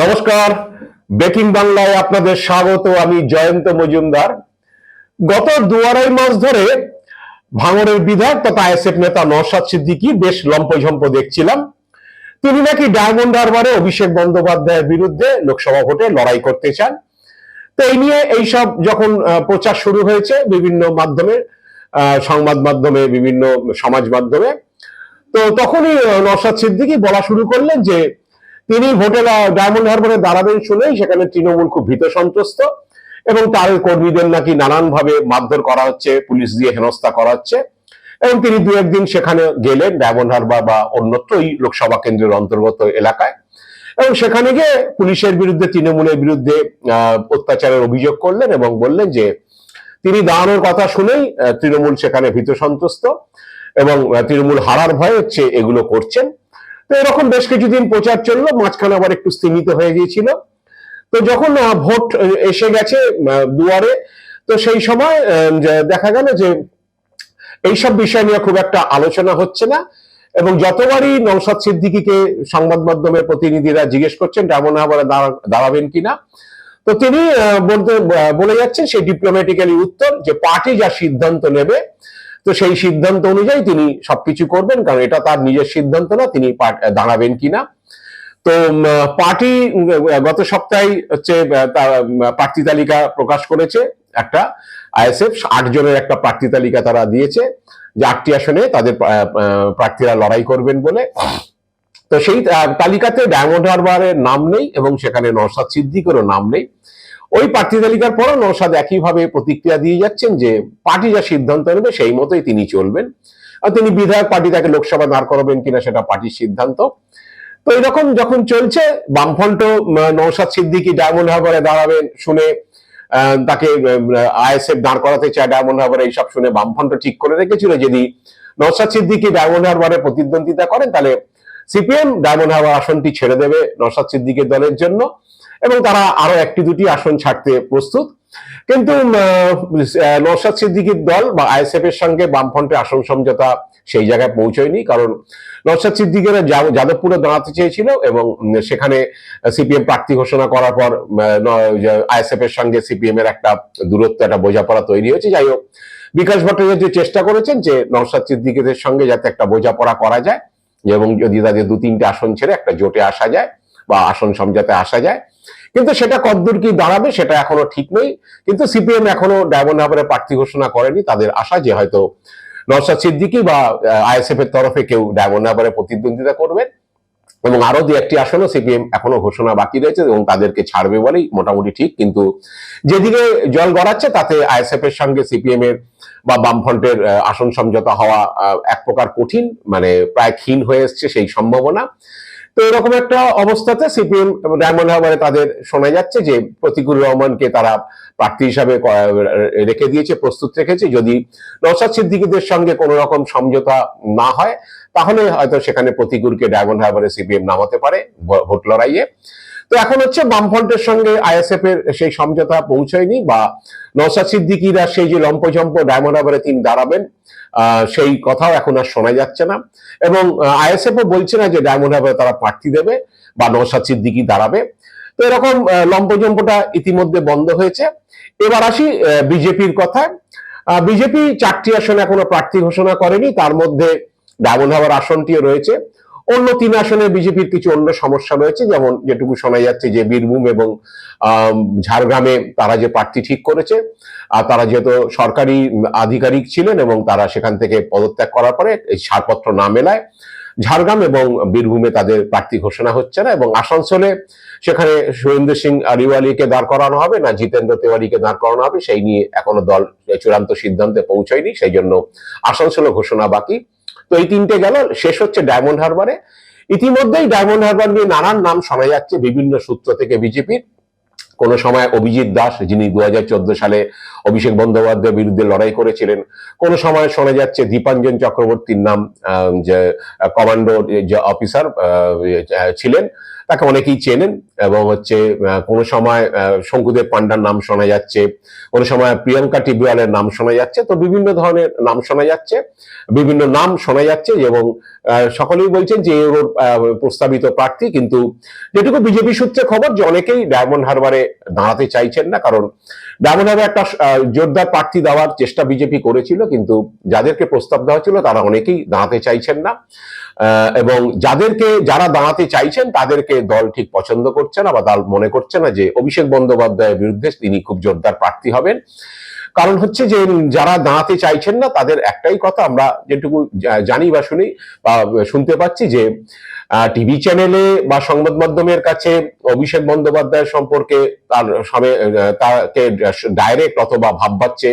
নমস্কার। বেকিং বাংলায় আপনাদের স্বাগত, আমি জয়ন্ত মজুমদার। গত দু আড়াই মাস ধরে ভাঙড়ের বিধায়ক তথা আইএসএফ নেতা নওশাদ সিদ্দিকি বেশ লম্পঝম্প দেখছিলাম। তিনি নাকি ডায়মন্ড হারবারে অভিষেক বন্দ্যোপাধ্যায়ের বিরুদ্ধে লোকসভা ভোটে লড়াই করতে চান। তো এই নিয়ে এইসব যখন প্রচার শুরু হয়েছে বিভিন্ন মাধ্যমে সংবাদ মাধ্যমে, বিভিন্ন সমাজ মাধ্যমে, তো তখনই নওশাদ সিদ্দিকি বলা শুরু করলেন যে তিনি ভোটে ডায়মন্ড হারবারে দাঁড়াবেন শুনেই সেখানে তৃণমূল খুব ভীত সন্ত্রস্ত এবং তার কর্মীদের নাকি নানান ভাবে মারধর করা হচ্ছে, পুলিশ দিয়ে হেনস্থা করা হচ্ছে। এবং তিনি দু একদিন সেখানে গেলেন ডায়মন্ড হারবার বা অন্যত্র ওই লোকসভা কেন্দ্রের অন্তর্গত এলাকায়। এবং সেখানে গিয়ে পুলিশের বিরুদ্ধে, তৃণমূলের বিরুদ্ধে অত্যাচারের অভিযোগ করলেন এবং বললেন যে তিনি দাঁড়ানোর কথা শুনেই তৃণমূল সেখানে ভীত সন্ত্রস্ত এবং তৃণমূল হারার ভয় হচ্ছে এগুলো করছেন। তো এরকম বেশ কিছুদিন প্রচার চলল, মাঝখানে আবার একটু স্থিমিত হয়ে গিয়েছিল। তো যখন ভোট এসে গেছে দুয়ারে, তো সেই সময় দেখা গেল যে এইসব বিষয় নিয়ে খুব একটা আলোচনা হচ্ছে না এবং যতবারই নৌসাদ সিদ্দিকিকে সংবাদ মাধ্যমের প্রতিনিধিরা জিজ্ঞেস করছেন, ডায়মন্ড হারবারে দাঁড়া- দাঁড়াবেন কিনা, তো তিনি বলতে বলে যাচ্ছেন সেই ডিপ্লোম্যাটিক্যালি উত্তর যে পার্টি যা সিদ্ধান্ত নেবে তো সেই সিদ্ধান্ত অনুযায়ী তিনি সবকিছু করবেন, কারণ এটা তার নিজের সিদ্ধান্ত না, তিনি দাঁড়াবেন কিনা। তো পার্টি গত সপ্তাহে হচ্ছে প্রার্থী তালিকা প্রকাশ করেছে একটা আইএসএফ, আট জনের একটা প্রার্থী তালিকা তারা দিয়েছে। যে আটটি আসনে তাদের প্রার্থীরা লড়াই করবেন বলে। তো সেই তালিকাতে ডায়মন্ড হারবারের নাম নেই এবং সেখানে নরসাদ সিদ্দিকেরও নাম নেই। ওই প্রার্থী তালিকার পরও নরসাদ একইভাবে প্রতিক্রিয়া দিয়ে যাচ্ছেন যে পার্টি যা সিদ্ধান্ত নেবে সেই মতোই তিনি চলবেন। আর তিনি বিধায়ক পার্টি তাকে লোকসভা দাঁড় করাবেন কিনা সেটা পার্টির সিদ্ধান্ত। তো এরকম যখন চলছে, বামফ্রন্ট নৌসাদ সিদ্দিকি ডায়মন্ড হারবারে দাঁড়াবেন শুনে তাকে আইএসএফ দাঁড় করাতে চায় ডায়মন্ড হারবারে এইসব শুনে বামফ্রন্ট ঠিক করে রেখেছিল। যদি নৌসাদ সিদ্দিকি ডায়মন্ড হারবারে প্রতিদ্বন্দ্বিতা করেন, তাহলে সিপিএম ডায়মন্ড হারবার আসনটি ছেড়ে দেবে নৌসাদ সিদ্দিকের দলের জন্য এবং তারা আরও একটি দুটি আসন ছাড়তে প্রস্তুত। কিন্তু নৌসাদ সিদ্দিকির দল বা আইএসএফ এর সঙ্গে বামফ্রন্টের আসন সমঝোতা সেই জায়গায় পৌঁছয়নি কারণ নৌসাদ সিদ্দিকেরা যাদবপুরে দাঁড়াতে চেয়েছিল এবং সেখানে সিপিএম প্রার্থী ঘোষণা করার পর আইএসএফ এর সঙ্গে সিপিএম এর একটা দূরত্ব, একটা বোঝাপড়া তৈরি হয়েছে। যাই হোক, বিকাশ ভট্টাচার্য চেষ্টা করেছেন যে নৌসাদ সিদ্দিকীদের সঙ্গে যাতে একটা বোঝাপড়া করা যায়। এবং যদি তাদের দু তিনটে আসন ছেড়ে একটা জোটে আসা যায় বা আসন সমঝাতে আসা যায়। কিন্তু সেটা কতদূর কি দাঁড়াবে সেটা এখনও ঠিক নেই। কিন্তু সিপিএম এখনও ডায়মন্ড হাবারে প্রার্থী ঘোষণা করেনি। তাদের আশা যে হয়তো নরসাদ সিদ্দিকি বা আইএসএফ এর তরফে কেউ ডায়মন্ড হাবারে প্রতিদ্বন্দ্বিতা করবে এবং আরও দু একটি আসনও সিপিএম এখনও ঘোষণা বাকি রয়েছে এবং তাদেরকে ছাড়বে বলেই মোটামুটি ঠিক, কিন্তু যেদিকে জল গড়াচ্ছে তাতে আইএসএফ এর সঙ্গে সিপিএম এর বা বামফ্রন্টের আসন সমঝোতা হওয়া এক প্রকার কঠিন মানে প্রায় ক্ষীণ হয়ে এসছে সেই সম্ভাবনা। তো এরকম একটা অবস্থাতে সিপিএম ডায়মন্ড হারবারে তাদের শোনা যাচ্ছে যে প্রতিকুল রহমানকে তারা প্রার্থী হিসাবে রেখে দিয়েছে, প্রস্তুত রেখেছে। যদি নসাদ সিদ্দিকীদের সঙ্গে কোনো রকম সমঝোতা না হয়, তাহলে হয়তো সেখানে প্রতিকুলকে ডায়মন্ড হারবারে সিপিএম নামাতে পারে ভোট লড়াইয়ে। তো এখন হচ্ছে বামফ্রন্টের সঙ্গে আইএসএফ এর সেই সমঝোতা পৌঁছায়নি বা নৌসাদ সিদ্দিকিরা সেই যে লম্পজম্প ডায়মন্ড হারবারে তিনি দাঁড়াবেন সেই কথাও এখন আর শোনা যাচ্ছে না। এবং আইএসএফ ও বলছে না যে ডায়মন্ড হারবারে তারা প্রার্থী দেবে বা নৌসাদ সিদ্দিকি দাঁড়াবে। তো এরকম লম্পজম্পটা ইতিমধ্যে বন্ধ হয়েছে। এবার আসি বিজেপির কথায়। বিজেপি চারটি আসনে এখনও প্রার্থী ঘোষণা করেনি, তার মধ্যে ডায়মন্ড হারবার আসনটিও রয়েছে। অন্য তিন আসনে বিজেপির কিছু অন্য সমস্যা রয়েছে, যেমন যেটুকু শোনা যাচ্ছে যে বীরভূম এবং ঝাড়গ্রামে তারা যে প্রার্থী ঠিক করেছে, আর তারা যেহেতু সরকারি আধিকারিক ছিলেন এবং তারা সেখান থেকে পদত্যাগ করার পরে এই ছাড়পত্র না মেলায়, ঝাড়গ্রাম এবং বীরভূমে তাদের প্রার্থী ঘোষণা হচ্ছে না এবং আসানসোলে সেখানে সুরেন্দ্র সিং আরিওয়ালিকে দাঁড় করানো হবে না জিতেন্দ্র তেওয়ারিকে দাঁড় করানো হবে, সেই নিয়ে এখনও দল চূড়ান্ত সিদ্ধান্তে পৌঁছয়নি, সেই জন্য আসানসোলে ঘোষণা বাকি। তো এই তিনটে গেল, শেষ হচ্ছে ডায়মন্ড হারবারে ইতিমধ্যেই ডায়মন্ড হারবার নিয়ে নানান নাম শোনা যাচ্ছে বিভিন্ন সূত্র থেকে বিজেপির। কোন সময় অভিজিৎ দাস, যিনি দু হাজার চোদ্দ সালে অভিষেক বন্দ্যোপাধ্যায়ের বিরুদ্ধে লড়াই করেছিলেন, কোন সময় শোনা যাচ্ছে দীপাঞ্জন চক্রবর্তীর নাম যে কমান্ডো যে অফিসার ছিলেন। তাকে অনেকেই চেনেন এবং হচ্ছে কোনো সময় শঙ্কুদেব পান্ডার নাম শোনা যাচ্ছে কোনো সময় প্রিয়াঙ্কা টিবিওয়ালের নাম শোনা যাচ্ছে তো বিভিন্ন ধরনের নাম শোনা যাচ্ছে বিভিন্ন নাম শোনা যাচ্ছে এবং সকলেই বলছেন যে আহ, প্রস্তাবিত প্রার্থী কিন্তু যেটুকু বিজেপি সূত্রে খবর যে অনেকেই ডায়মন্ড হারবারে দাঁড়াতে চাইছেন না কারণ ডায়মন্ড হারবার একটা জোরদার প্রার্থী দেওয়ার চেষ্টা বিজেপি করেছিল কিন্তু যাদেরকে প্রস্তাব দেওয়া ছিল তারা অনেকেই দাঁড়াতে চাইছেন না। এবং যাদেরকে যারা দাঁড়াতে চাইছেন, তাদেরকে দল ঠিক পছন্দ করছে না বা দল মনে করছে না যে অভিষেক বন্দ্যোপাধ্যায়ের বিরুদ্ধে তিনি খুব জোরদার প্রার্থী হবেন। কারণ হচ্ছে যে যারা দাঁড়াতে চাইছেন না, তাদের একটাই কথা, আমরা যেটুকু জানি বা শুনি বা শুনতে পাচ্ছি যে টিভি চ্যানেলে বা সংবাদ মাধ্যমের কাছে অভিষেক বন্দ্যোপাধ্যায় সম্পর্কে তার তাকে ডাইরেক্ট অথবা ভাববাচ্ছে।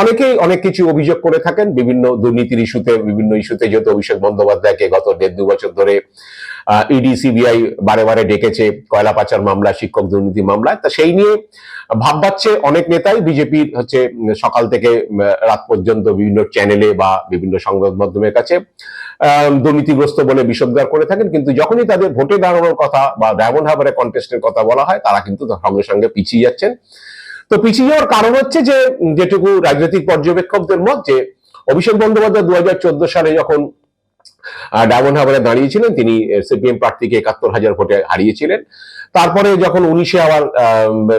অনেকেই অনেক কিছু অভিযোগ করে থাকেন, বিভিন্ন দুর্নীতির ইস্যুতে, বিভিন্ন ইস্যুতে যেহেতু অভিষেক বন্দ্যোপাধ্যায়কে গত দেড় দু বছর ধরে ইডি সিবিআই বারে বারে ডেকেছে, কয়লা পাচার মামলা, শিক্ষক দুর্নীতি মামলায় তা সেই নিয়ে ভাববাচ্ছে অনেক নেতাই। বিজেপির হচ্ছে সকাল থেকে রাত পর্যন্ত বিভিন্ন চ্যানেলে বা বিভিন্ন সংবাদ মাধ্যমের কাছে দুর্নীতিগ্রস্ত বলে বিষোদ্গার করে থাকেন। কিন্তু যখনই তাদের ভোটে দাঁড়ানোর কথা বা ডায়মন্ড হারবারে কন্টেস্টের কথা বলা হয়, তারা কিন্তু সঙ্গে সঙ্গে পিছিয়ে যাচ্ছেন। তো পিছিয়ে যাওয়ার কারণ হচ্ছে যে, যেটুকু রাজনৈতিক পর্যবেক্ষকদের মত যে, অভিষেক বন্দ্যোপাধ্যায় দুই হাজার চোদ্দ সালে যখন ডায়মন্ড হারবারে দাঁড়িয়েছিলেন, তিনি সিপিএম প্রার্থীকে একাত্তর হাজার ভোটে হারিয়েছিলেন। তারপরে যখন উনিশে আবার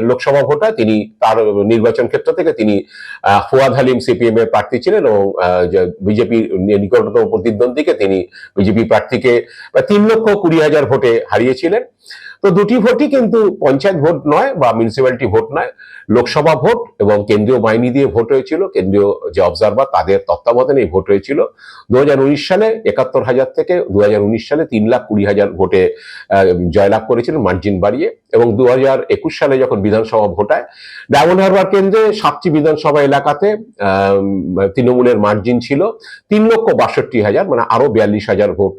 লোকসভা ভোট হয়, তিনি তার নির্বাচন ক্ষেত্র থেকে তিনি ফুয়াদ হালিম সিপিএম এর প্রার্থী ছিলেন এবং বিজেপির নিকটতম প্রতিদ্বন্দ্বীকে তিনি বিজেপি প্রার্থীকে তিন লক্ষ কুড়ি হাজার ভোটে হারিয়েছিলেন। তো দুটি ভোটই কিন্তু পঞ্চায়েত ভোট নয় বা মিউনিসিপ্যালিটি ভোট নয়, লোকসভা ভোট এবং কেন্দ্রীয় বাহিনী দিয়ে ভোট হয়েছিল, কেন্দ্রীয় যে অবজারভার তাদের তত্ত্বাবধানে এই ভোট হয়েছিল। দু হাজার উনিশ সালে একাত্তর হাজার থেকে দু হাজার উনিশ সালে তিন লাখ কুড়ি হাজার ভোটে জয়লাভ করেছিল মার্জিন বাড়িয়ে। এবং দু একুশ সালে যখন বিধানসভা ভোট হয় ডায়মন্ড হারবার কেন্দ্রে সাতটি বিধানসভা এলাকাতে তৃণমূলের মার্জিন ছিল তিন লক্ষ বাষট্টি হাজার মানে আরও বিয়াল্লিশ হাজার ভোট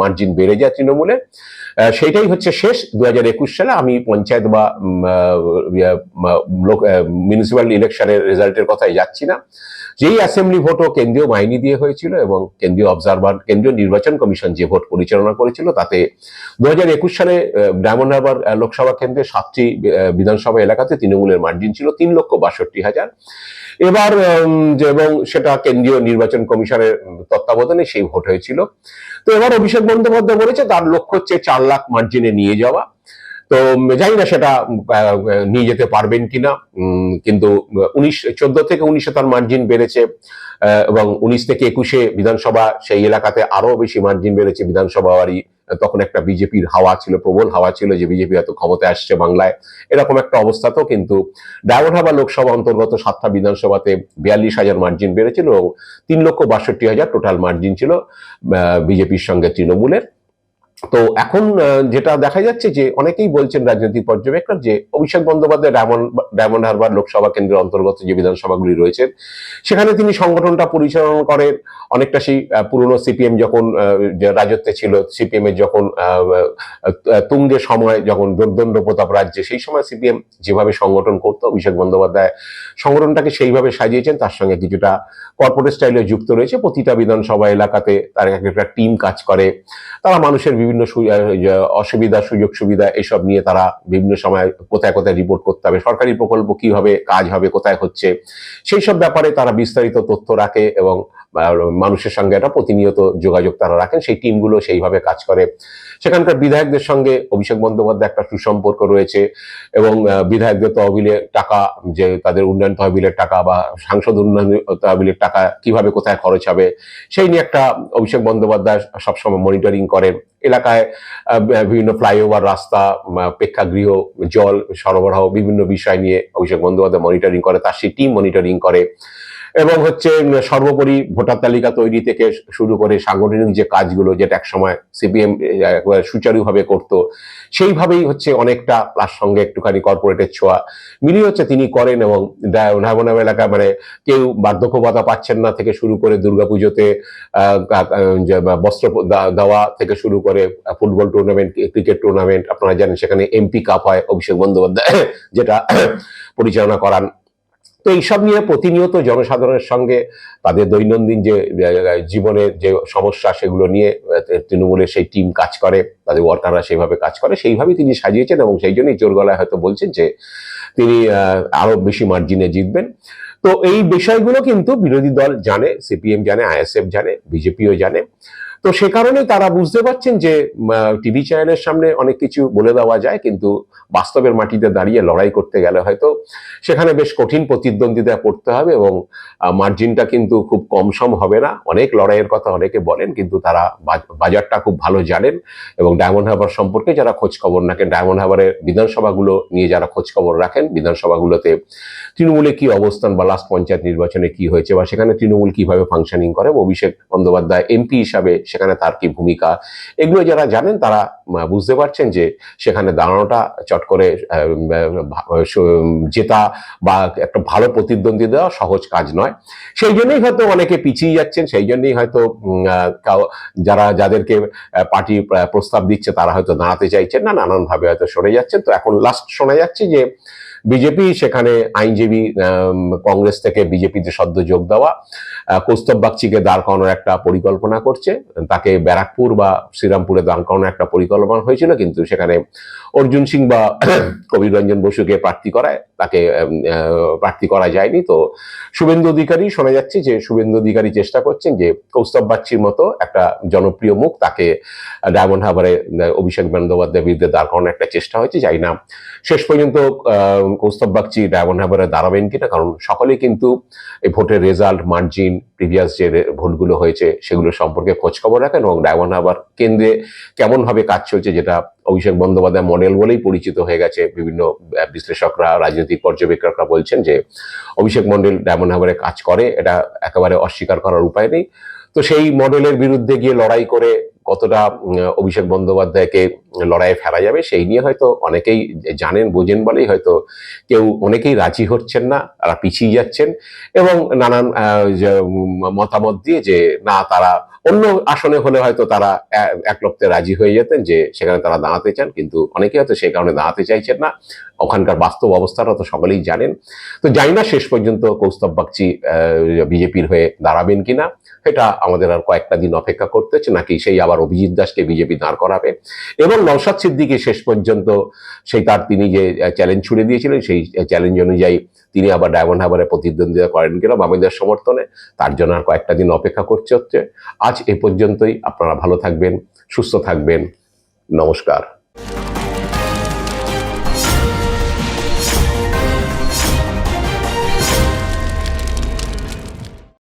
মার্জিন বেড়ে যায় তৃণমূলে। সেটাই হচ্ছে শেষ দুই হাজার একুশ সালে আমি পঞ্চায়েত বা মিউনিসিপ্যাল ইলেকশনের রেজাল্টের কথাই যাচ্ছি না। যেই অ্যাসেম্বলি ভোটও কেন্দ্রীয় বাহিনী দিয়ে হয়েছিল এবং কেন্দ্রীয় অবজারভার কেন্দ্রীয় নির্বাচন কমিশন যে ভোট পরিচালনা করেছিল তাতে দু হাজার একুশ সালে ডায়মন্ড হারবার আহ, লোকসভা কেন্দ্রে সাতটি বিধানসভা এলাকাতে তৃণমূলের মার্জিন ছিল তিন লক্ষ বাষট্টি হাজার। এবার এবং সেটা কেন্দ্রীয় নির্বাচন কমিশনের তত্ত্বাবধানে সেই ভোট হয়েছিল। তো এবার অভিষেক বন্দ্যোপাধ্যায় বলেছে, তার লক্ষ্য হচ্ছে চার লাখ মার্জিনে নিয়ে যাওয়া। তো জানি না সেটা নিয়ে যেতে পারবেন কিনা কিন্তু উনিশ, চোদ্দ থেকে উনিশে তার মার্জিন বেড়েছে এবং উনিশ থেকে একুশে বিধানসভা, সেই এলাকাতে আরও বেশি মার্জিন বেড়েছে বিধানসভারই তখন একটা বিজেপির হাওয়া ছিল, প্রবল হাওয়া ছিল যে বিজেপি এত ক্ষমতায় আসছে বাংলায়। এরকম একটা অবস্থা তো, কিন্তু ডায়মন্ডহাবা লোকসভা অন্তর্গত সাতটা বিধানসভাতে বিয়াল্লিশ হাজার মার্জিন বেড়েছিল এবং তিন লক্ষ বাষট্টি হাজার টোটাল মার্জিন ছিল বিজেপির সঙ্গে তৃণমূলের। তো এখন যেটা দেখা যাচ্ছে যে অনেকেই বলছেন রাজনৈতিক পর্যবেক্ষক যে Abhishek Bandyopadhyay Diamond Diamond Harbour Lok Sabha কেন্দ্রের অন্তর্গত যে বিধানসভাগুলি রয়েছে সেখানে তিনি সংগঠনটা পরিচালনা করেন। অনেকটা সেই পুরনো সিপিএম যখন রাজত্বে ছিল সিপিএম এর যখন আহ, সময় যখন দুর্দণ্ড প্রতাপ রাজ্যে সেই সময় সিপিএম যেভাবে সংগঠন করতো অভিষেক বন্দ্যোপাধ্যায় সংগঠনটাকে সেইভাবে সাজিয়েছেন। তার সঙ্গে কিছুটা কর্পোরেট স্টাইলে যুক্ত রয়েছে। প্রতিটা বিধানসভা এলাকাতে তার এক একটা টিম কাজ করে। তারা মানুষের বিভিন্ন যে অসুবিধা, সুযোগ সুবিধা এসব নিয়ে তারা বিভিন্ন সময় কোথায় কোথায় রিপোর্ট করতে হবে, সরকারি প্রকল্প কীভাবে কাজ হবে, কোথায় হচ্ছে সেই সব ব্যাপারে তারা বিস্তারিত তথ্য রাখে এবং মানুষের সঙ্গে একটা প্রতিনিয়ত যোগাযোগ তারা রাখেন, সেই টিমগুলো সেইভাবে কাজ করে। সেখানকার বিধায়কদের সঙ্গে অভিষেক বন্দ্যোপাধ্যায় একটা সুসম্পর্ক রয়েছে এবং বিধায়কদের তহবিলে টাকা, যে তাদের উন্নয়ন তহবিলের টাকা বা সাংসদ উন্নয়ন তহবিলের টাকা কীভাবে কোথায় খরচ হবে, সেই নিয়ে একটা অভিষেক বন্দ্যোপাধ্যায় সবসময় মনিটরিং করেন এলাকায় বিভিন্ন ফ্লাইওভার রাস্তা প্রেক্ষাগৃহ, জল সরবরাহ, বিভিন্ন বিষয় নিয়ে অভিষেক বন্দ্যোপাধ্যায় মনিটরিং করে, তার সেই টিম মনিটরিং করে। এবং হচ্ছে সর্বোপরি ভোটার তালিকা তৈরি থেকে শুরু করে সাংগঠনিক যে কাজগুলো যেটা একসময় সিপিএম সুচারুভাবে করতো, সেইভাবেই হচ্ছে অনেকটা প্লাস সঙ্গে একটুখানি কর্পোরেটের ছোঁয়া। মিলিয়ে হচ্ছে তিনি করেন এবং নায়বনাব এলাকা মানে কেউ বার্ধক্য ভাতা পাচ্ছেন না থেকে শুরু করে দুর্গাপুজোতে বস্ত্র দেওয়া থেকে শুরু করে ফুটবল টুর্নামেন্ট ক্রিকেট টুর্নামেন্ট আপনারা জানেন সেখানে এমপি কাপ হয়, অভিষেক বন্দ্যোপাধ্যায়, যেটা পরিচালনা করান। তো এইসব নিয়ে প্রতিনিয়ত জনসাধারণের সঙ্গে তাদের দৈনন্দিন যে জীবনের যে সমস্যা সেগুলো নিয়ে তৃণমূলের সেই টিম কাজ করে, তাদের ওয়ার্কাররা সেইভাবে কাজ করে, সেইভাবেই তিনি সাজিয়েছেন এবং সেই জন্যই জোর গলায় হয়তো বলছেন যে তিনি আরও বেশি মার্জিনে জিতবেন। তো এই বিষয়গুলো কিন্তু বিরোধী দল জানে, সিপিএম জানে, আইএসএফ জানে, বিজেপিও জানে। তো সে কারণে তারা বুঝতে পারছেন যে টিভি চ্যানেলের সামনে অনেক কিছু বলে দেওয়া যায়, কিন্তু বাস্তবের মাটিতে দাঁড়িয়ে লড়াই করতে গেলে হয়তো সেখানে বেশ কঠিন প্রতিদ্বন্দ্বিতা পড়তে হবে এবং মার্জিনটা কিন্তু খুব কম সম হবে না। অনেক লড়াইয়ের কথা অনেকে বলেন, কিন্তু তারা বাজারটা খুব ভালো জানেন এবং ডায়মন্ড হারবার সম্পর্কে যারা খোঁজ খবর রাখেন ডায়মন্ড হারবারের বিধানসভাগুলো নিয়ে যারা খোঁজ খবর রাখেন, বিধানসভাগুলোতে তৃণমূলে কি অবস্থান বা লাস্ট পঞ্চায়েত নির্বাচনে কি হয়েছে বা সেখানে তৃণমূল কীভাবে ফাংশনিং করে, অভিষেক বন্দ্যোপাধ্যায় এমপি হিসাবে সেখানে তার কি ভূমিকা? এগুলো যারা জানেন তারা বুঝতে পারছেন যে সেখানে দাঁড়ানোটা চট করে জেতা বা একটা ভালো প্রতিদ্বন্দ্বী দেওয়া সহজ কাজ নয়। সেই জন্যই হয়তো অনেকে পিছিয়ে যাচ্ছেন, সেই জন্যই হয়তো যারা, যাদেরকে পার্টি প্রস্তাব দিচ্ছে তারা হয়তো দাঁড়াতে চাইছেন না, নানানভাবে হয়তো সরে যাচ্ছেন। তো এখন লাস্ট শোনা যাচ্ছে যে বিজেপি সেখানে আইনজীবী কংগ্রেস থেকে বিজেপিতে সদ্য যোগ দেওয়া কৌস্তব বাগচিকে দাঁড় করানোর একটা পরিকল্পনা করছে। তাকে ব্যারাকপুর বা শ্রীরামপুরে দাঁড় করানোর একটা পরিকল্পনা হয়েছিল কিন্তু সেখানে অর্জুন সিং বা কবির রঞ্জন বসুকে প্রার্থী করায় তাকে প্রার্থী করা যায়নি। তো শুভেন্দু অধিকারী শোনা যাচ্ছে যে শুভেন্দু অধিকারী চেষ্টা করছেন যে কৌস্তব বাগচির মতো একটা জনপ্রিয় মুখ তাকে ডায়মন্ড হারবারে আহ, অভিষেক বন্দ্যোপাধ্যায়ের বিরুদ্ধে দাঁড় করানোর একটা চেষ্টা হয়েছে। যাই না শেষ পর্যন্ত কৌস্তব বাগচি ডায়মন্ড হারবারে দাঁড়াবেন কিনা কারণ সকলেই কিন্তু এই ভোটের রেজাল্ট, মার্জিন, প্রিভিয়াস যে ভোটগুলো হয়েছে সেগুলো সম্পর্কে খোঁজখবর রাখেন এবং ডায়মন্ড হারবার কেন্দ্রে কেমনভাবে কাজ চলছে যেটা অভিষেক বন্দ্যোপাধ্যায় মডেল বলেই পরিচিত হয়ে গেছে। বিভিন্ন বিশ্লেষকরা, রাজনৈতিক পর্যবেক্ষকরা বলছেন যে অভিষেক মন্ডল ডায়মন্ড হারবারে কাজ করে, এটা একেবারে অস্বীকার করার উপায় নেই। তো সেই মডেলের বিরুদ্ধে গিয়ে লড়াই করে কতটা অভিষেক বন্দ্যোপাধ্যায়কে লড়াইয়ে ফেলা যাবে সেই নিয়ে হয়তো অনেকেই জানেন, বোঝেন বলেই হয়তো কেউ, অনেকেই রাজি হচ্ছেন না, তারা পিছিয়ে যাচ্ছেন এবং নানান মতামত দিয়ে যে না, তারা অন্য আসনে হলে হয়তো তারা একলপ্তে রাজি হয়ে যেতেন যে সেখানে তারা দাঁড়াতে চান, কিন্তু অনেকে হয়তো সেই কারণে দাঁড়াতে চাইছেন না। ওখানকার বাস্তব অবস্থাটা তো সকলেই জানেন। তো জানি না শেষ পর্যন্ত কৌস্তব বাগচি বিজেপির হয়ে দাঁড়াবেন কিনা। এটা আমাদের আর কয়েকটা দিন অপেক্ষা করতে হচ্ছে নাকি সেই আবার অভিজিৎ দাসকে বিজেপি দাঁড় করাবে। এবং নৌসাদ সিদ্দিকি শেষ পর্যন্ত সেই তার তিনি যে চ্যালেঞ্জ ছুড়ে দিয়েছিলেন, সেই চ্যালেঞ্জ অনুযায়ী তিনি আবার ডায়মন্ড হারবারে প্রতিদ্বন্দ্বিতা করেন কিনা বামেদের সমর্থনে, তার জন্য আর কয়েকটা দিন অপেক্ষা করতে হচ্ছে। আজ এ পর্যন্তই, আপনারা ভালো থাকবেন, সুস্থ থাকবেন, নমস্কার।